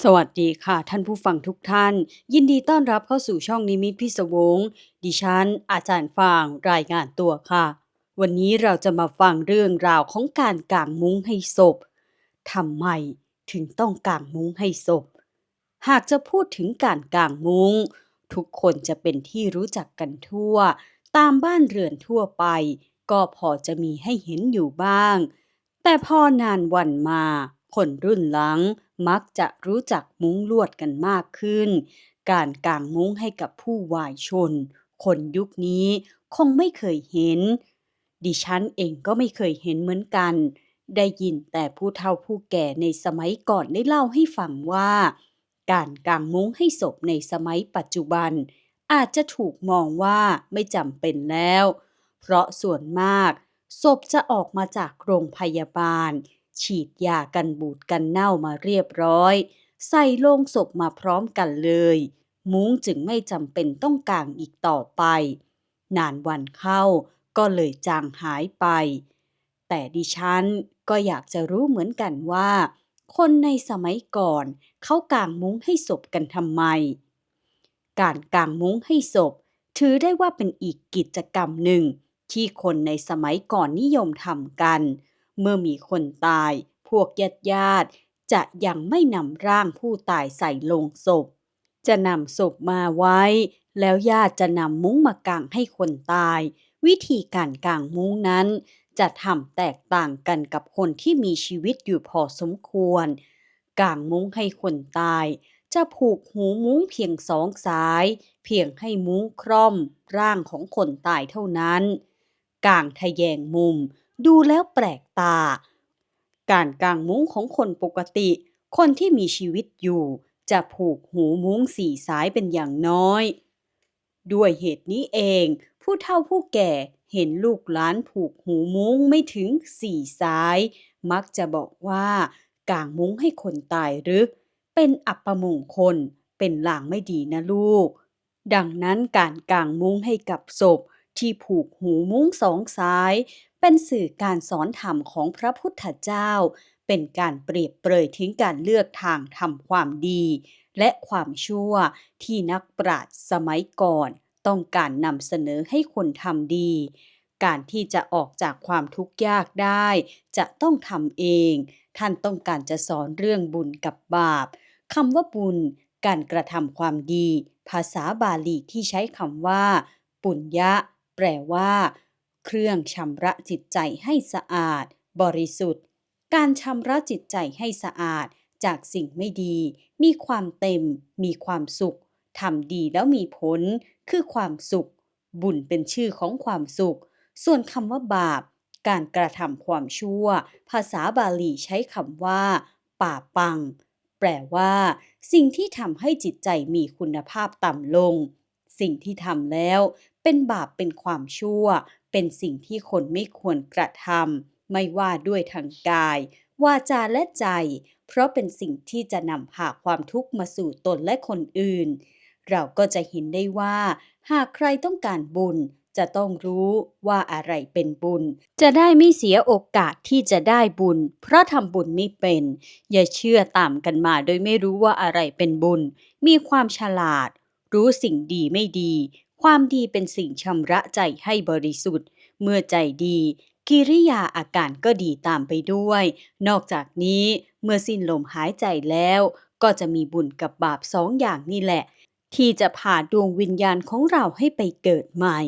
สวัสดีค่ะท่านผู้ฟังทุกท่าน ยินดีต้อนรับเข้าสู่ช่องนิมิตพิศวงดิฉัน อาจารย์ฟางรายงานตัวค่ะ วันนี้เราจะมาฟังเรื่องราวของการกางมุ้งให้ศพทำไมถึงต้องกางมุ้งให้ศพ หากจะพูดถึงการกางมุ้ง ทุกคนจะเป็นที่รู้จักกันทั่ว ตามบ้านเรือนทั่วไป ก็พอจะมีให้เห็นอยู่บ้าง แต่พอนานวันมาคนรุ่นหลัง มักจะรู้จักมุ้งลวดกันมากขึ้น การกางมุ้งให้กับผู้วายชน คนยุคนี้คงไม่เคยเห็น ดิฉันเองก็ไม่เคยเห็นเหมือนกัน ได้ยินแต่ผู้เฒ่าผู้แก่ในสมัยก่อนได้เล่าให้ฟังว่า การกางมุ้งให้ศพในสมัยปัจจุบัน อาจจะถูกมองว่าไม่จำเป็นแล้ว เพราะส่วนมากศพจะออกมาจากโรงพยาบาล ฉีดยากันบูดกันเน่ามาเรียบร้อย ใส่โลงศพมาพร้อมกันเลย มุ้งจึงไม่จำเป็นต้องกางอีกต่อไป นานวันเข้าก็เลยจางหายไป แต่ดิฉันก็อยากจะรู้เหมือนกันว่า คนในสมัยก่อนเขากางมุ้งให้ศพกันทำไม การกางมุ้งให้ศพ ถือได้ว่าเป็นอีกกิจกรรมหนึ่งที่คนในสมัยก่อนนิยมทำกัน เมื่อมีคนตาย พวกญาติญาติจะยังไม่นำร่างผู้ตายใส่ลงศพ จะนำศพมาไว้ แล้วญาติจะนำมุ้งมากางให้คนตาย วิธีการกางมุ้งนั้น จะทำแตกต่างกันกับคนที่มีชีวิตอยู่พอสมควร กางมุ้งให้คนตาย จะผูกหูมุ้งเพียงสองสาย เพียงให้มุ้งคร่อมร่างของคนตายเท่านั้น กางทะแยงมุม ดูแล้วแปลกตา การกางมุ้งของคนปกติ คนที่มีชีวิตอยู่ จะผูกหูมุ้งสี่สายเป็นอย่างน้อย ด้วยเหตุนี้เอง ผู้เฒ่าผู้แก่เห็นลูกหลานผูกหูมุ้งไม่ถึงสี่สาย มักจะบอกว่ากางมุ้งให้คนตายหรือ เป็นอัปมงคลเป็นลางไม่ดีนะลูก ดังนั้นการกางมุ้งให้กับศพ ที่ผูกหูมุ้งสองสาย เป็นสื่อการสอนธรรมของพระพุทธเจ้า เป็นการเปรียบเปรยถึงการเลือกทางทำความดี และความชั่วที่นักปราชญ์สมัยก่อน ต้องการนำเสนอให้คนทำดี การที่จะออกจากความทุกข์ยากได้ จะต้องทำเอง ท่านต้องการจะสอนเรื่องบุญกับบาปคำว่าบุญการกระทำความดี ภาษาบาลีที่ใช้คำว่า ปุญญะ ลว่า เครื่องชำระจิตใจให้สะอาด บริสุทธิ์ การชำระจิตใจให้สะอาดจากสิ่งไม่ดี มีความเต็ม มีความสุขทำดีแล้วมีผล คือความสุข บุญเป็นชื่อของความสุข ส่วนคำว่าบาป การกระทำความชั่ว ภาษาบาลีใช้คำว่า ป่าปัง แปลว่า สิ่งที่ทำให้จิตใจมีคุณภาพต่ำลง สิ่งที่ทำแล้ว เป็นบาปเป็นความชั่ว เป็นสิ่งที่คนไม่ควรกระทำไม่ว่าด้วยทางกาย วาจาและใจ เพราะเป็นสิ่งที่จะนำพาความทุกข์มาสู่ตนและคนอื่น เราก็จะเห็นได้ว่า หากใครต้องการบุญจะต้องรู้ว่าอะไรเป็นบุญ จะได้ไม่เสียโอกาสที่จะได้บุญ เพราะทำบุญไม่เป็น อย่าเชื่อตามกันมาโดยไม่รู้ว่าอะไรเป็นบุญ มีความฉลาด รู้สิ่งดีไม่ดี ความดีเป็นสิ่งชำระใจให้บริสุทธิ์ เมื่อใจดี กิริยาอาการก็ดีตามไปด้วย นอกจากนี้เมื่อสิ้นลมหายใจแล้ว ก็จะมีบุญกับบาปสองอย่างนี่แหละ ที่จะพาดวงวิญญาณของเราให้ไปเกิดใหม่